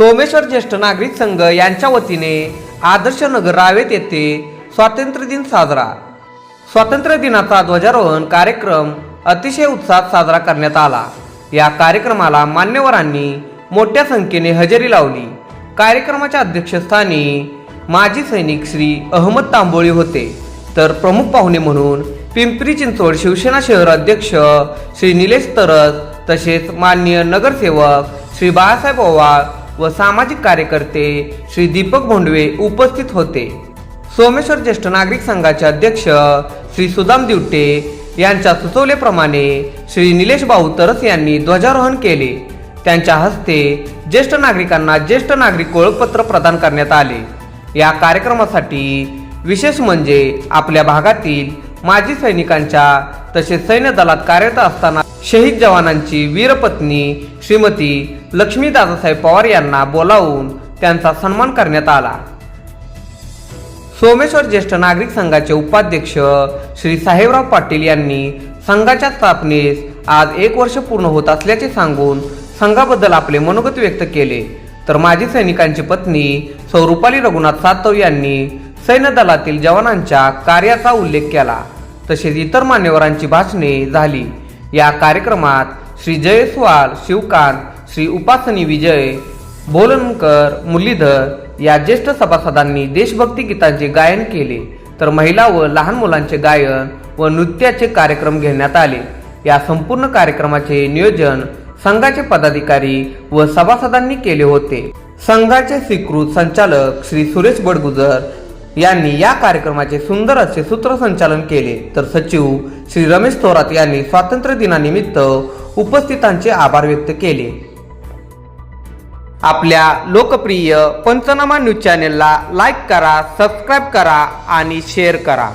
सोमेश्वर ज्येष्ठ नागरिक संघ यांच्या वतीने आदर्श नगर रावेत येथे स्वातंत्र्य दिन साजरा. स्वातंत्र्य दिनाचा ध्वजारोहण कार्यक्रम अतिशय उत्साहात साजरा करण्यात आला. या कार्यक्रमाला मान्यवरांनी मोठ्या संख्येने हजेरी लावली. कार्यक्रमाच्या अध्यक्षस्थानी माजी सैनिक श्री अहमद तांबोळी होते. तर प्रमुख पाहुणे म्हणून पिंपरी चिंचवड शिवसेना शहर अध्यक्ष श्री निलेश तरस तसेच माननीय नगरसेवक श्री बाळासाहेब ओवाळ व सामाजिक कार्यकर्ते श्री दीपक भोंडवे उपस्थित होते. सोमेश्वर ज्येष्ठ नागरिक संघाचे अध्यक्ष श्री सुदाम दिवटे यांच्या सुचवलेप्रमाणे श्री निलेश भाऊ तरस यांनी ध्वजारोहण केले. त्यांच्या हस्ते ज्येष्ठ नागरिकांना ज्येष्ठ नागरिक ओळखपत्र प्रदान करण्यात आले. या कार्यक्रमासाठी विशेष म्हणजे आपल्या भागातील माजी सैनिकांच्या तसेच सैन्य दलात कार्यरत असताना शहीद जवानांची वीरपत्नी श्रीमती लक्ष्मी दादासाहेब पवार यांना बोलावून त्यांचा सन्मान करण्यात आला. सोमेश्वर ज्येष्ठ नागरिक संघाचे उपाध्यक्ष श्री साहेबराव पाटील यांनी संघाच्या स्थापनेस आज एक वर्ष पूर्ण होत असल्याचे सांगून संघाबद्दल आपले मनोगत व्यक्त केले. तर माजी सैनिकांची पत्नी स्वरूपाली रघुनाथ सातव यांनी सैन्य दलातील जवानांच्या कार्याचा उल्लेख केला. तसेच इतर मान्यवरांची भाषणे झाली. या कार्यक्रमात श्री जयस्वाल शिवकांत श्री उपासनी विजय बोलनकर मुरलीधर या ज्येष्ठ सभासदांनी देशभक्ती गीतांचे गायन केले. तर महिला व लहान मुलांचे गायन व नृत्याचे कार्यक्रम घेण्यात आले. या संपूर्ण कार्यक्रमाचे नियोजन संघाचे पदाधिकारी व सभासदांनी केले होते. संघाचे स्वीकृत संचालक श्री सुरेश बडगुजर यांनी या कार्यक्रमाचे सुंदर असे सूत्रसंचालन केले. तर सचिव श्री रमेश थोरात यांनी स्वातंत्र्य दिनानिमित्त उपस्थितांचे आभार व्यक्त केले. आपल्या लोकप्रिय पंचनामा न्यूज चॅनेलला लाईक करा सबस्क्राईब करा आणि शेअर करा.